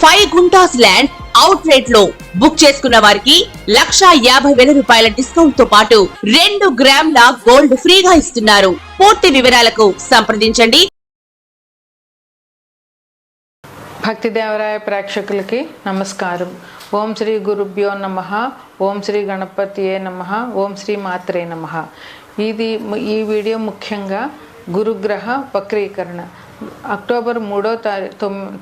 Five guntas land out రేట్లో book చేసుకున్న వారికి లక్షా యాభై వేల రూపాయల డిస్కౌంట్తో పాటు రెండు గ్రాముల గోల్డ్ ఫ్రీగా ఇస్తున్నారు. పూర్తి వివరాలకు సంప్రదించండి. భక్తిదేవరాయ ప్రేక్షకులకి నమస్కారం. ఓం శ్రీ గురుభ్యో నమ. ఓం శ్రీ గణపతియే నమ. ఓం శ్రీ మాత్రే నమ. ఇది ఈ వీడియో ముఖ్యంగా గురుగ్రహ వక్రీకరణ. అక్టోబర్ మూడో తారీ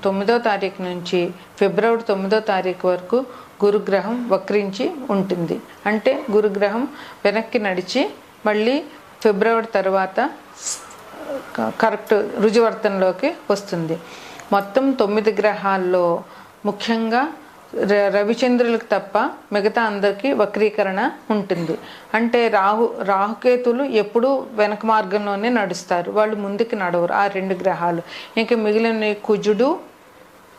తొమ్మిదో తారీఖు నుంచి ఫిబ్రవరి తొమ్మిదో తారీఖు వరకు గురుగ్రహం వక్రించి ఉంటుంది. అంటే గురుగ్రహం వెనక్కి నడిచి మళ్ళీ ఫిబ్రవరి తర్వాత క- కరెక్ట్ రుజువర్తనలోకి వస్తుంది. మొత్తం తొమ్మిది గ్రహాల్లో ముఖ్యంగా రవిచంద్రులకు తప్ప మిగతా అందరికీ వక్రీకరణ ఉంటుంది. అంటే రాహు రాహుకేతులు ఎప్పుడూ వెనక మార్గంలోనే నడుస్తారు. వాళ్ళు ముందుకు నడవరు. ఆ రెండు గ్రహాలు. ఇంకా మిగిలిన కుజుడు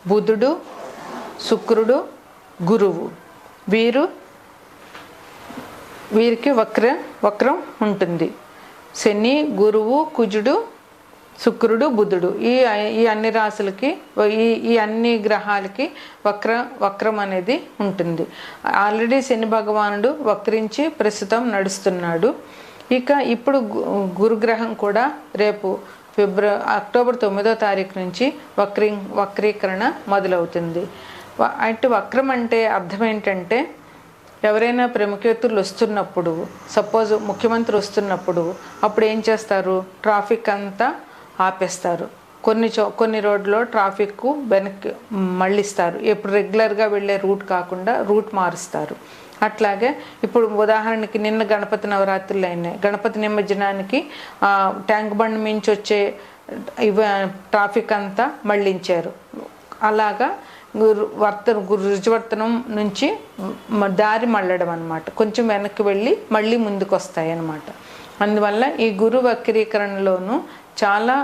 బుధుడు శుక్రుడు గురువు. వీరు వీరికి వక్ర వక్రం ఉంటుంది. శని గురువు కుజుడు శుక్రుడు బుధుడు. ఈ ఈ అన్ని రాశులకి ఈ ఈ అన్ని గ్రహాలకి వక్ర వక్రం అనేది ఉంటుంది. ఆల్రెడీ శని భగవానుడు వక్రించి ప్రస్తుతం నడుస్తున్నాడు. ఇక ఇప్పుడు గు- గురుగ్రహం కూడా రేపు ఫిబ్ర అక్టోబర్ తొమ్మిదో తారీఖు నుంచి వక్రీ వక్రీకరణ మొదలవుతుంది. అంటే వక్రం అంటే అర్థం ఏంటంటే ఎవరైనా ప్రముఖేతులు వస్తున్నప్పుడు సపోజ్ ముఖ్యమంత్రి వస్తున్నప్పుడు అప్పుడు ఏం చేస్తారు? ట్రాఫిక్ అంతా ఆపేస్తారు. కొన్ని చో కొన్ని రోడ్లో ట్రాఫిక్ వెనక్కి మళ్ళిస్తారు. ఎప్పుడు రెగ్యులర్గా వెళ్ళే రూట్ కాకుండా రూట్ మారుస్తారు. అట్లాగే ఇప్పుడు ఉదాహరణకి నిన్న గణపతి నవరాత్రులు అయినాయి. గణపతి నిమజ్జనానికి ట్యాంక్ బండ్ మించి వచ్చే ఇవ ట్రాఫిక్ అంతా మళ్ళించారు. అలాగా గురు రుజువర్తనం నుంచి దారి మళ్ళడం అనమాట కొంచెం వెనక్కి వెళ్ళి మళ్ళీ ముందుకు వస్తాయి అన్నమాట అందువల్ల ఈ గురు వక్రీకరణలోనూ చాలా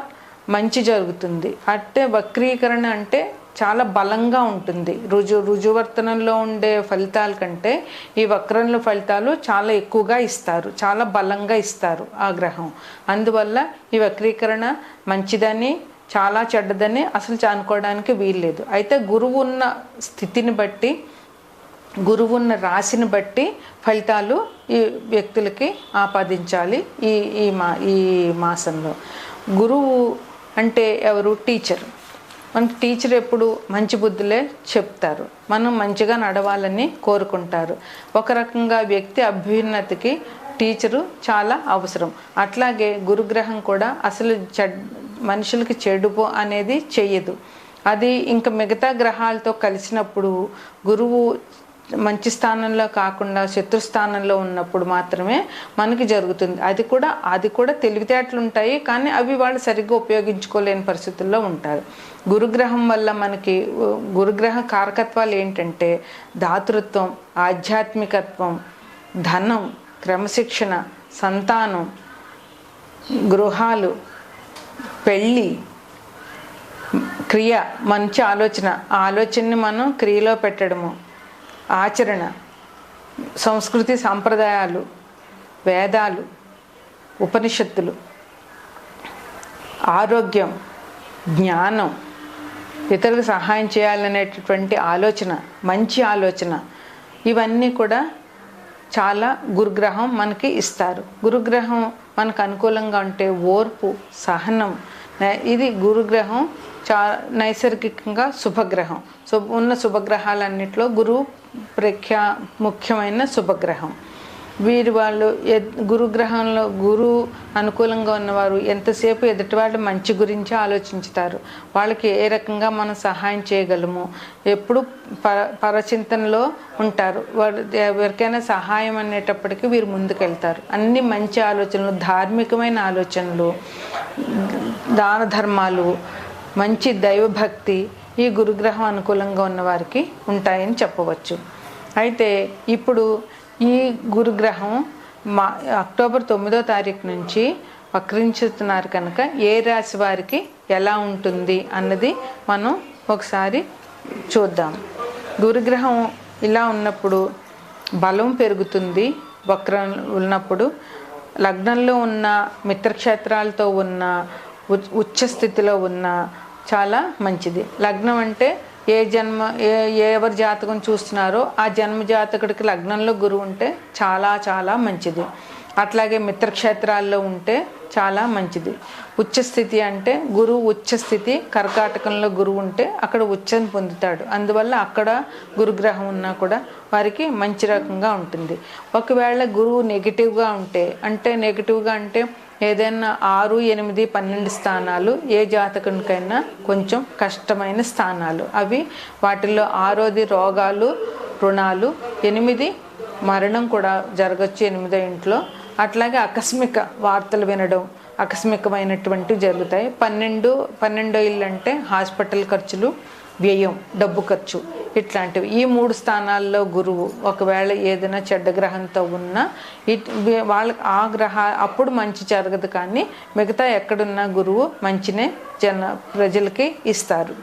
మంచి జరుగుతుంది. అంటే వక్రీకరణ అంటే చాలా బలంగా ఉంటుంది. రుజు రుజువర్తనంలో ఉండే ఫలితాల కంటే ఈ వక్రంలో ఫలితాలు చాలా ఎక్కువగా ఇస్తారు. చాలా బలంగా ఇస్తారు ఆ గ్రహం. అందువల్ల ఈ వక్రీకరణ మంచిదని చాలా చెడ్డదని అసలు అనుకోవడానికి వీల్లేదు. అయితే గురువు ఉన్న స్థితిని బట్టి గురువు ఉన్న రాశిని బట్టి ఫలితాలు ఈ వ్యక్తులకి ఆపాదించాలి ఈ ఈ మా ఈ మాసంలో. గురువు అంటే ఎవరు? టీచర్ మన టీచర్ ఎప్పుడు మంచి బుద్ధులే చెప్తారు. మనం మంచిగా నడవాలని కోరుకుంటారు. ఒక రకంగా వ్యక్తి అభ్యున్నతికి టీచరు చాలా అవసరం. అట్లాగే గురుగ్రహం కూడా అసలు చెడ్ మనుషులకి చెడుపు అనేది చెయ్యదు. అది ఇంకా మిగతా గ్రహాలతో కలిసినప్పుడు గురువు మంచి స్థానంలో కాకుండా శత్రు స్థానంలో ఉన్నప్పుడు మాత్రమే మనకి జరుగుతుంది. అది కూడా అది కూడా తెలివితేటలు ఉంటాయి కానీ అవి వాళ్ళు సరిగ్గా ఉపయోగించుకోలేని పరిస్థితుల్లో ఉంటారు. గురుగ్రహం వల్ల మనకి గురుగ్రహ కారకత్వాలు ఏంటంటే దాతృత్వం ఆధ్యాత్మికత్వం ధనం క్రమశిక్షణ సంతానం గృహాలు పెళ్ళి క్రియ మంచి ఆలోచన. ఆ ఆలోచనని మనం క్రియలో పెట్టడము. ఆచరణ సంస్కృతి సాంప్రదాయాలు వేదాలు ఉపనిషత్తులు ఆరోగ్యం జ్ఞానం ఇతరులకు సహాయం చేయాలనేటటువంటి ఆలోచన మంచి ఆలోచన ఇవన్నీ కూడా చాలా గురుగ్రహం మనకి ఇస్తారు. గురుగ్రహం మనకు అనుకూలంగా ఉంటే ఓర్పు సహనం ఇది గురుగ్రహం చా నైసర్గికంగా శుభగ్రహం. శుభ ఉన్న శుభగ్రహాలన్నింటిలో గురువు ప్రఖ్యా ముఖ్యమైన శుభగ్రహం. వీరు వాళ్ళు ఎ- గురుగ్రహంలో గురు అనుకూలంగా ఉన్నవారు ఎంతసేపు ఎదుటివాళ్ళు మంచి గురించి ఆలోచించుతారు. వాళ్ళకి ఏ రకంగా మనం సహాయం చేయగలము? ఎప్పుడు పర పరచింతనలో ఉంటారు. వారు ఎవరికైనా సహాయం అనేటప్పటికీ వీరు ముందుకెళ్తారు. అన్ని మంచి ఆలోచనలు ధార్మికమైన ఆలోచనలు దాన ధర్మాలు మంచి దైవభక్తి ఈ గురుగ్రహం అనుకూలంగా ఉన్నవారికి ఉంటాయని చెప్పవచ్చు. అయితే ఇప్పుడు ఈ గురుగ్రహం మా అక్టోబర్ తొమ్మిదో తారీఖు నుంచి వక్రించుతున్నారు కనుక ఏ రాశి వారికి ఎలా ఉంటుంది అన్నది మనం ఒకసారి చూద్దాం. గురుగ్రహం ఇలా ఉన్నప్పుడు బలం పెరుగుతుంది వక్రం ఉన్నప్పుడు లగ్నంలో ఉన్న మిత్రక్షేత్రాలతో ఉన్న ఉచ్చ స్థితిలో ఉన్న చాలా మంచిది. లగ్నం అంటే ఏ జన్మ ఏ ఎవరి జాతకం చూస్తున్నారో ఆ జన్మ జాతకుడికి లగ్నంలో గురువు ఉంటే చాలా చాలా మంచిది. అట్లాగే మిత్రక్షేత్రాల్లో ఉంటే చాలా మంచిది. ఉచ్చస్థితి అంటే గురువు ఉచ్చస్థితి కర్కాటకంలో గురువు ఉంటే అక్కడ ఉచ్చని పొందుతాడు. అందువల్ల అక్కడ గురుగ్రహం ఉన్నా కూడా వారికి మంచి రకంగా ఉంటుంది. ఒకవేళ గురువు నెగిటివ్గా ఉంటే అంటే నెగిటివ్గా అంటే ఏదైనా ఆరు ఎనిమిది పన్నెండు స్థానాలు ఏ జాతకునికైనా కొంచెం కష్టమైన స్థానాలు. అవి వాటిల్లో ఆరోది రోగాలు రుణాలు ఎనిమిది మరణం కూడా జరగచ్చు ఎనిమిదో ఇంట్లో. అట్లాగే ఆకస్మిక వార్తలు వినడం ఆకస్మికమైనటువంటివి జరుగుతాయి. పన్నెండు పన్నెండో ఇల్లు అంటే హాస్పిటల్ ఖర్చులు వ్యయం డబ్బు ఖర్చు ఇట్లాంటివి. ఈ మూడు స్థానాల్లో గురువు ఒకవేళ ఏదైనా చెడ్డ గ్రహంతో ఉన్నా ఇట్ వాళ్ళ ఆ గ్రహ అప్పుడు మంచి జరగదు కానీ మిగతా ఎక్కడున్నా గురువు మంచినే జన ప్రజలకి ఇస్తారు.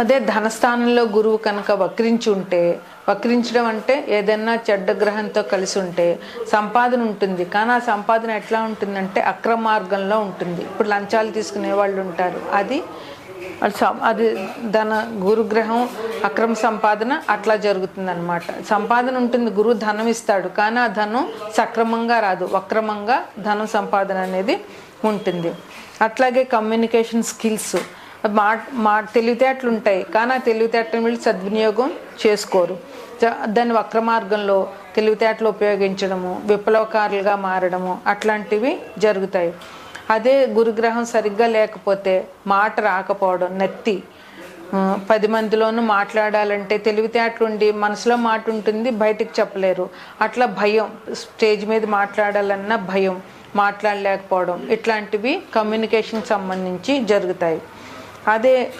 అదే ధనస్థానంలో గురువు కనుక వక్రించి ఉంటే వక్రించడం అంటే ఏదైనా చెడ్డ గ్రహంతో కలిసి ఉంటే సంపాదన ఉంటుంది. కానీ ఆ సంపాదన ఎట్లా ఉంటుందంటే అక్రమ మార్గంలో ఉంటుంది. ఇప్పుడు లంచాలు తీసుకునే వాళ్ళు ఉంటారు. అది అది అది ధన గురుగ్రహం అక్రమ సంపాదన అట్లా జరుగుతుంది అనమాట సంపాదన ఉంటుంది గురువు ధనం ఇస్తాడు కానీ ఆ ధనం సక్రమంగా రాదు. వక్రమంగా ధనం సంపాదన అనేది ఉంటుంది. అట్లాగే కమ్యూనికేషన్ స్కిల్స్ మా మా తెలివితేటలు ఉంటాయి కానీ ఆ తెలివితేటలను వీళ్ళు సద్వినియోగం చేసుకోరు. దాన్ని వక్రమార్గంలో తెలివితేటలు ఉపయోగించడము విప్లవకారులుగా మారడము అట్లాంటివి జరుగుతాయి. అదే గురుగ్రహం సరిగ్గా లేకపోతే మాట రాకపోవడం నత్తి. పది మందిలోనూ మాట్లాడాలంటే తెలివితేటలుండి మనసులో మాట ఉంటుంది బయటికి చెప్పలేరు. అట్లా భయం స్టేజ్ మీద మాట్లాడాలన్నా భయం మాట్లాడలేకపోవడం. ఇట్లాంటివి కమ్యూనికేషన్ సంబంధించి జరుగుతాయి. అదే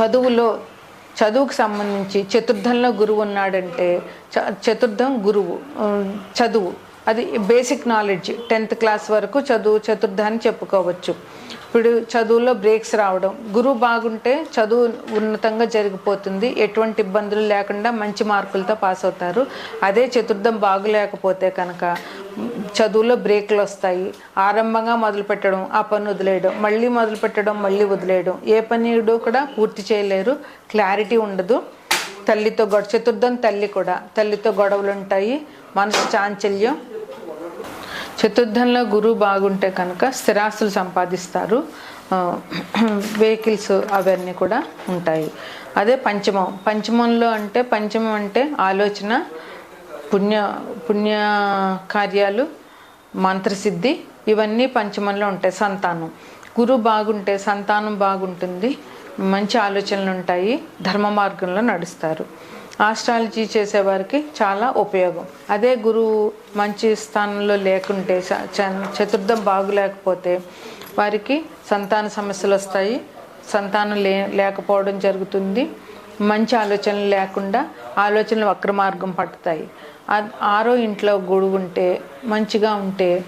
చదువులో చదువుకు సంబంధించి చతుర్థంలో గురువు ఉన్నాడంటే చ- చతుర్థం గురువు చదువు. అది బేసిక్ నాలెడ్జ్ టెన్త్ క్లాస్ వరకు చదువు చతుర్థాన్ని చెప్పుకోవచ్చు. ఇప్పుడు చదువులో బ్రేక్స్ రావడం గురువు బాగుంటే చదువు ఉన్నతంగా జరిగిపోతుంది ఎటువంటి ఇబ్బందులు లేకుండా మంచి మార్కులతో పాస్ అవుతారు. అదే చతుర్థం బాగులేకపోతే కనుక చదువులో బ్రేక్లు వస్తాయి. ఆరంభంగా మొదలు పెట్టడం ఆ పని వదిలేయడం మళ్ళీ మొదలు పెట్టడం మళ్ళీ వదిలేయడం. ఏ పని కూడా పూర్తి చేయలేరు క్లారిటీ ఉండదు. తల్లితో గొడవ చతుర్థం తల్లి కూడా తల్లితో గొడవలు ఉంటాయి మనసు చాంచల్యం చతుర్థంలో గురువు బాగుంటే కనుక స్థిరాస్తులు సంపాదిస్తారు. వెహికల్స్ అవన్నీ కూడా ఉంటాయి. అదే పంచమం. పంచమంలో అంటే పంచమం అంటే ఆలోచన పుణ్య పుణ్య కార్యాలు మంత్రసిద్ధి ఇవన్నీ పంచమంలో ఉంటాయి. సంతానం. గురువు బాగుంటే సంతానం బాగుంటుంది. మంచి ఆలోచనలు ఉంటాయి. ధర్మ మార్గంలో నడుస్తారు. ఆస్ట్రాలజీ చేసేవారికి చాలా ఉపయోగం. అదే గురువు మంచి స్థానంలో లేకుంటే చ- చతుర్థం బాగులేకపోతే వారికి సంతాన సమస్యలు వస్తాయి. సంతానం లే లేకపోవడం జరుగుతుంది. మంచి ఆలోచనలు లేకుండా ఆలోచనలు వక్ర మార్గం పట్టుతాయి. ఆరో ఇంట్లో గురువు ఉంటే మంచిగా ఉంటే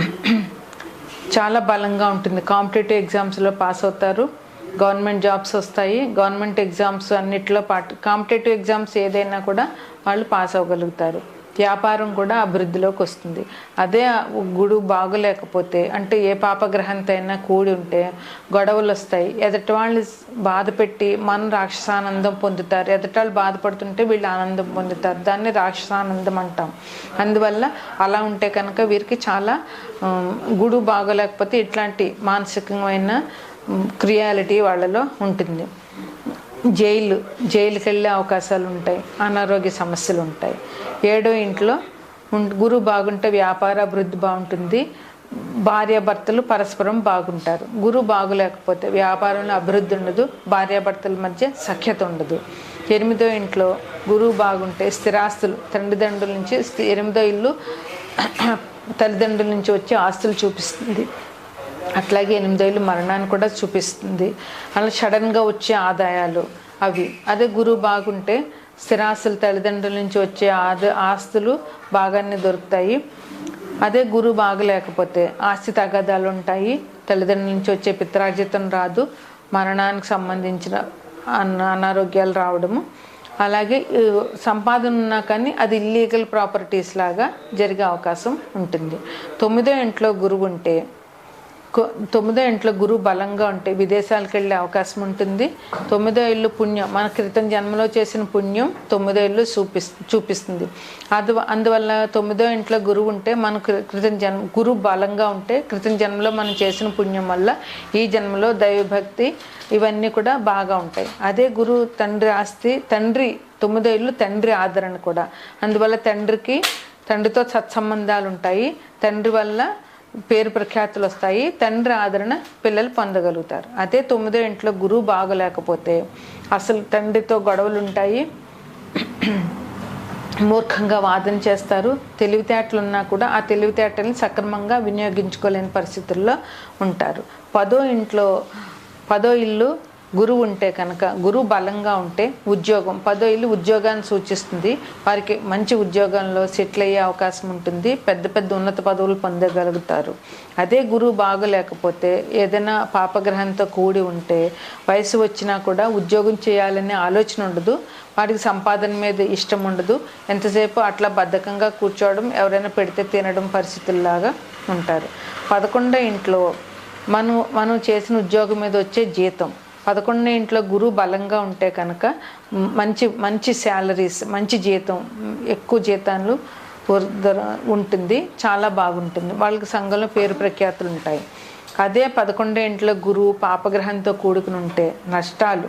చాలా బలంగా ఉంటుంది. కాంపిటేటివ్ ఎగ్జామ్స్లో పాస్ అవుతారు. గవర్నమెంట్ జాబ్స్ వస్తాయి. గవర్నమెంట్ ఎగ్జామ్స్ అన్నిట్లో పాటు కాంపిటేటివ్ ఎగ్జామ్స్ ఏదైనా కూడా వాళ్ళు పాస్ అవ్వగలుగుతారు. వ్యాపారం కూడా అభివృద్ధిలోకి వస్తుంది. అదే గుడు బాగులేకపోతే అంటే ఏ పాపగ్రహంతో అయినా కూడి ఉంటే గొడవలు వస్తాయి. ఎదటి వాళ్ళు బాధ పెట్టి మనం రాక్షసానందం పొందుతారు. ఎదటి వాళ్ళు బాధపడుతుంటే వీళ్ళు ఆనందం పొందుతారు. దాన్ని రాక్షసానందం అంటాం. అందువల్ల అలా ఉంటే కనుక వీరికి చాలా గుడు బాగోలేకపోతే ఇట్లాంటి మానసికమైన క్రియాలిటీ వాళ్ళలో ఉంటుంది. జైలు జైలుకి వెళ్ళే అవకాశాలు ఉంటాయి అనారోగ్య సమస్యలు ఉంటాయి ఏడో ఇంట్లో ఉం- గురువు బాగుంటే వ్యాపార అభివృద్ధి బాగుంటుంది. భార్యాభర్తలు పరస్పరం బాగుంటారు. గురువు బాగులేకపోతే వ్యాపారంలో అభివృద్ధి ఉండదు భార్యాభర్తల మధ్య సఖ్యత ఉండదు. ఎనిమిదో ఇంట్లో గురువు బాగుంటే స్థిరాస్తులు తండ్రిదండ్రుల నుంచి స్థి- ఎనిమిదో ఇల్లు తల్లిదండ్రుల నుంచి వచ్చే ఆస్తులు చూపిస్తుంది. అట్లాగే ఎనిమిదేళ్ళు మరణాన్ని కూడా చూపిస్తుంది. అలా సడన్గా వచ్చే ఆదాయాలు అవి. అదే గురువు బాగుంటే స్థిరాస్తులు తల్లిదండ్రుల నుంచి వచ్చే ఆద ఆస్తులు బాగానే దొరుకుతాయి. అదే గురువు బాగలేకపోతే ఆస్తి తగాదాలు ఉంటాయి. తల్లిదండ్రుల నుంచి వచ్చే పిత్రార్జితం రాదు. మరణానికి సంబంధించిన అనారోగ్యాలు రావడము. అలాగే సంపాదన ఉన్నా కానీ అది ఇల్లీగల్ ప్రాపర్టీస్ లాగా జరిగే అవకాశం ఉంటుంది. తొమ్మిదో ఇంట్లో గురువు ఉంటే తొమ్మిదో ఇంట్లో గురువు బలంగా ఉంటే విదేశాలకు వెళ్ళే అవకాశం ఉంటుంది. తొమ్మిదో ఇల్లు పుణ్యం మన క్రితం జన్మలో చేసిన పుణ్యం తొమ్మిదో ఇల్లు చూపిస్ చూపిస్తుంది. అది అందువల్ల తొమ్మిదో ఇంట్లో గురువు ఉంటే మన క్రి- క్రితం జన్మ గురువు బలంగా ఉంటే క్రితం జన్మలో మనం చేసిన పుణ్యం వల్ల ఈ జన్మలో దైవభక్తి ఇవన్నీ కూడా బాగా ఉంటాయి. అదే గురువు తండ్రి ఆస్తి తండ్రి తొమ్మిదో ఇల్లు తండ్రి ఆదరణ కూడా. అందువల్ల తండ్రికి తండ్రితో సత్సంబంధాలు ఉంటాయి తండ్రి వల్ల పేరు ప్రఖ్యాతులు వస్తాయి. తండ్రి ఆదరణ పిల్లలు పొందగలుగుతారు. అదే తొమ్మిదో ఇంట్లో గురువు బాగలేకపోతే అసలు తండ్రితో గొడవలు ఉంటాయి మూర్ఖంగా వాదన చేస్తారు. తెలివితేటలు ఉన్నా కూడా ఆ తెలివితేటల్ని సక్రమంగా వినియోగించుకోలేని పరిస్థితుల్లో ఉంటారు. పదో ఇంట్లో పదో ఇల్లు గురువు ఉంటే కనుక గురువు బలంగా ఉంటే ఉద్యోగం పదో ఇల్లు ఉద్యోగాన్ని సూచిస్తుంది. వారికి మంచి ఉద్యోగంలో సెటిల్ అయ్యే అవకాశం ఉంటుంది. పెద్ద పెద్ద ఉన్నత పదవులు పొందగలుగుతారు. అదే గురువు బాగలేకపోతే ఏదైనా పాపగ్రహంతో కూడి ఉంటే వయసు వచ్చినా కూడా ఉద్యోగం చేయాలనే ఆలోచన ఉండదు. వాడికి సంపాదన మీద ఇష్టం ఉండదు. ఎంతసేపు అట్లా బద్ధకంగా కూర్చోవడం ఎవరైనా పెడితే తినడం పరిస్థితుల్లాగా ఉంటారు. పదకొండో ఇంట్లో మనం మనం చేసిన ఉద్యోగం మీద వచ్చే జీతం. పదకొండో ఇంట్లో గురువు బలంగా ఉంటే కనుక మంచి మంచి శాలరీస్ మంచి జీతం ఎక్కువ జీతాలు ఉంటుంది. చాలా బాగుంటుంది. వాళ్ళకి సంఘంలో పేరు ప్రఖ్యాతులు ఉంటాయి. అదే పదకొండో ఇంట్లో గురువు పాపగ్రహంతో కూడుకుని ఉంటే నష్టాలు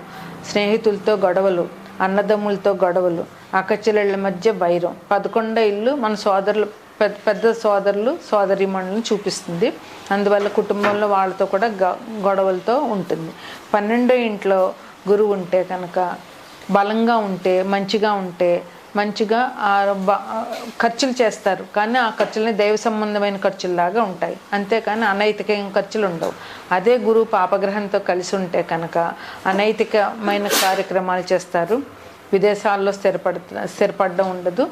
స్నేహితులతో గొడవలు అన్నదమ్ములతో గొడవలు అక్కచెల్లెళ్ళ మధ్య వైరం. పదకొండో ఇల్లు మన సోదరులు పెద్ద పెద్ద సోదరులు సోదరీమణులను చూపిస్తుంది. అందువల్ల కుటుంబంలో వాళ్ళతో కూడా గ- గొడవలతో ఉంటుంది. పన్నెండో ఇంట్లో గురువు ఉంటే కనుక బలంగా ఉంటే మంచిగా ఉంటే మంచిగా ఖర్చులు చేస్తారు. కానీ ఆ ఖర్చులని దైవ సంబంధమైన ఖర్చుల్లాగా ఉంటాయి. అంతేకాని అనైతికమైన ఖర్చులు ఉండవు. అదే గురువు పాపగ్రహంతో కలిసి ఉంటే కనుక అనైతికమైన కార్యక్రమాలు చేస్తారు. విదేశాల్లో స్థిరపడ స్థిరపడడం ఉండదు.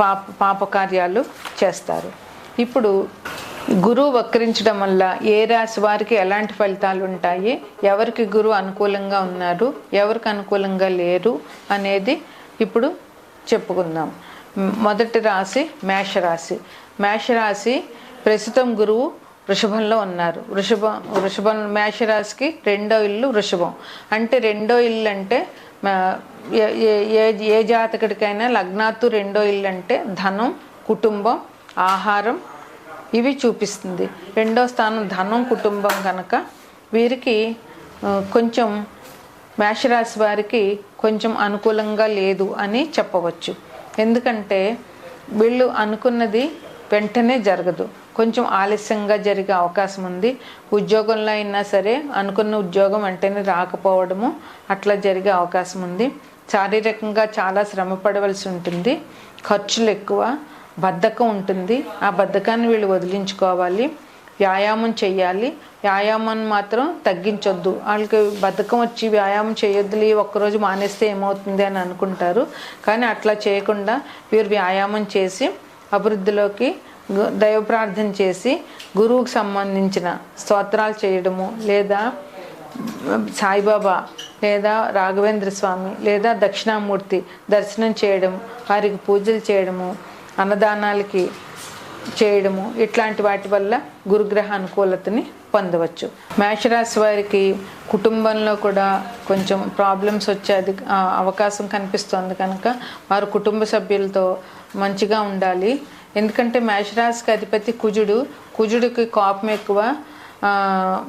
పాప పాపకార్యాలు చేస్తారు. ఇప్పుడు గురువు వక్రించడం వల్ల ఏ రాశి వారికి ఎలాంటి ఫలితాలు ఉంటాయి? ఎవరికి గురువు అనుకూలంగా ఉన్నారు? ఎవరికి అనుకూలంగా లేరు? అనేది ఇప్పుడు చెప్పుకుందాం. మొదటి రాశి మేషరాశి. మేషరాశి ప్రస్తుతం గురువు వృషభంలో ఉన్నారు. వృషభం వృషభం మేషరాశికి రెండో ఇల్లు వృషభం. అంటే రెండో ఇల్లు అంటే ఏ- ఏ- ఏ జాతకుడికైనా లగ్నాత్తు రెండో ఇల్లు అంటే ధనం కుటుంబం ఆహారం ఇవి చూపిస్తుంది. రెండో స్థానం ధనం కుటుంబం కనుక వీరికి కొంచెం మేషరాశి వారికి కొంచెం అనుకూలంగా లేదు అని చెప్పవచ్చు. ఎందుకంటే వీళ్ళు అనుకున్నది వెంటనే జరగదు. కొంచెం ఆలస్యంగా జరిగే అవకాశం ఉంది. ఉద్యోగంలో అయినా సరే అనుకున్న ఉద్యోగం వెంటనే రాకపోవడము అట్లా జరిగే అవకాశం ఉంది. శారీరకంగా చాలా శ్రమ పడవలసి ఉంటుంది. ఖర్చులు ఎక్కువ బద్ధకం ఉంటుంది. ఆ బద్ధకాన్ని వీళ్ళు వదిలించుకోవాలి. వ్యాయామం చేయాలి వ్యాయామం మాత్రం తగ్గించొద్దు. వాళ్ళకి బద్ధకం వచ్చి వ్యాయామం చేయొద్దులే ఒక్కరోజు మానేస్తే ఏమవుతుంది అని అనుకుంటారు. కానీ అట్లా చేయకుండా వీరు వ్యాయామం చేసి అభివృద్ధిలోకి దైవ ప్రార్థన చేసి గురువుకు సంబంధించిన స్తోత్రాలు చేయడము లేదా సాయిబాబా లేదా రాఘవేంద్ర స్వామి లేదా దక్షిణామూర్తి దర్శనం చేయడం వారికి పూజలు చేయడము అన్నదానాలకి చేయడము ఇట్లాంటి వాటి వల్ల గురుగ్రహ అనుకూలతని పొందవచ్చు. మేషరాశి వారికి కుటుంబంలో కూడా కొంచెం ప్రాబ్లమ్స్ వచ్చేది అవకాశం కనిపిస్తుంది కనుక వారు కుటుంబ సభ్యులతో మంచిగా ఉండాలి. ఎందుకంటే మేషరాశికి అధిపతి కుజుడు కుజుడికి కోపం ఎక్కువ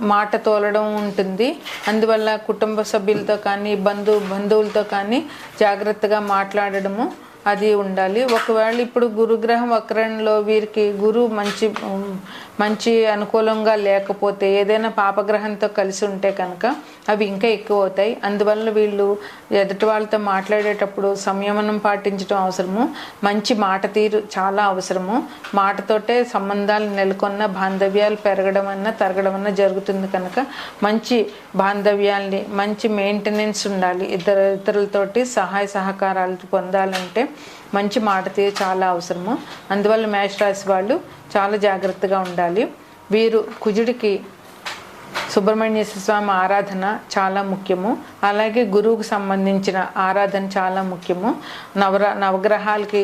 మాట తోలడం ఉంటుంది. అందువల్ల కుటుంబ సభ్యులతో కానీ బంధు బంధువులతో కానీ జాగ్రత్తగా మాట్లాడడము అది ఉండాలి. ఒకవేళ ఇప్పుడు గురుగ్రహం వక్రంలో వీరికి గురువు మంచి మంచి అనుకూలంగా లేకపోతే ఏదైనా పాపగ్రహంతో కలిసి ఉంటే కనుక అవి ఇంకా ఎక్కువ అవుతాయి అందువల్ల వీళ్ళు ఎదుటి వాళ్ళతో మాట్లాడేటప్పుడు సంయమనం పాటించడం అవసరము. మంచి మాట తీరు చాలా అవసరము. మాటతోటే సంబంధాలు నెలకొన్న బాంధవ్యాలు పెరగడం అన్న తరగడం అన్న జరుగుతుంది కనుక మంచి బాంధవ్యాల్ని మంచి మెయింటెనెన్స్ ఉండాలి. ఇతర ఇతరులతోటి సహాయ సహకారాలు పొందాలంటే మంచి మాట తీరు చాలా అవసరము. అందువల్ల మేషరాశి వాళ్ళు చాలా జాగ్రత్తగా ఉండాలి. వీరు కుజుడికి సుబ్రహ్మణ్యేశ్వర స్వామి ఆరాధన చాలా ముఖ్యము. అలాగే గురువుకు సంబంధించిన ఆరాధన చాలా ముఖ్యము. నవర నవగ్రహాలకి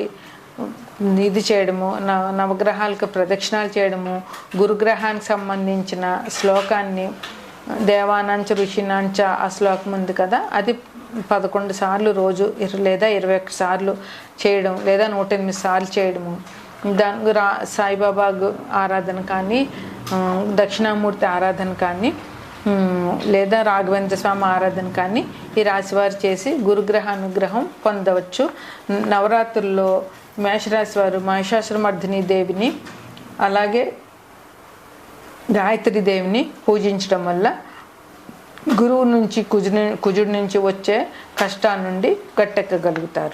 ఇది చేయడము నవ నవగ్రహాలకు ప్రదక్షిణాలు చేయడము గురుగ్రహానికి సంబంధించిన శ్లోకాన్ని దేవానంచ ఋషినాంచ ఆ శ్లోకం ఉంది కదా అది పదకొండు సార్లు రోజు లేదా ఇరవై ఒక్క సార్లు చేయడం లేదా నూట ఎనిమిది సార్లు చేయడము. దాని రా సాయిబాబా ఆరాధన కానీ దక్షిణామూర్తి ఆరాధన కానీ లేదా రాఘవేంద్ర స్వామి ఆరాధన కానీ ఈ రాశివారు చేసి గురుగ్రహ అనుగ్రహం పొందవచ్చు. నవరాత్రుల్లో మేషరాశి వారు మహిషాసురమర్ధిని దేవిని అలాగే గాయత్రి దేవిని పూజించడం వల్ల గురువు నుంచి కుజుని కుజుడి నుంచి వచ్చే కష్టాల నుండి గట్టెక్కగలుగుతారు.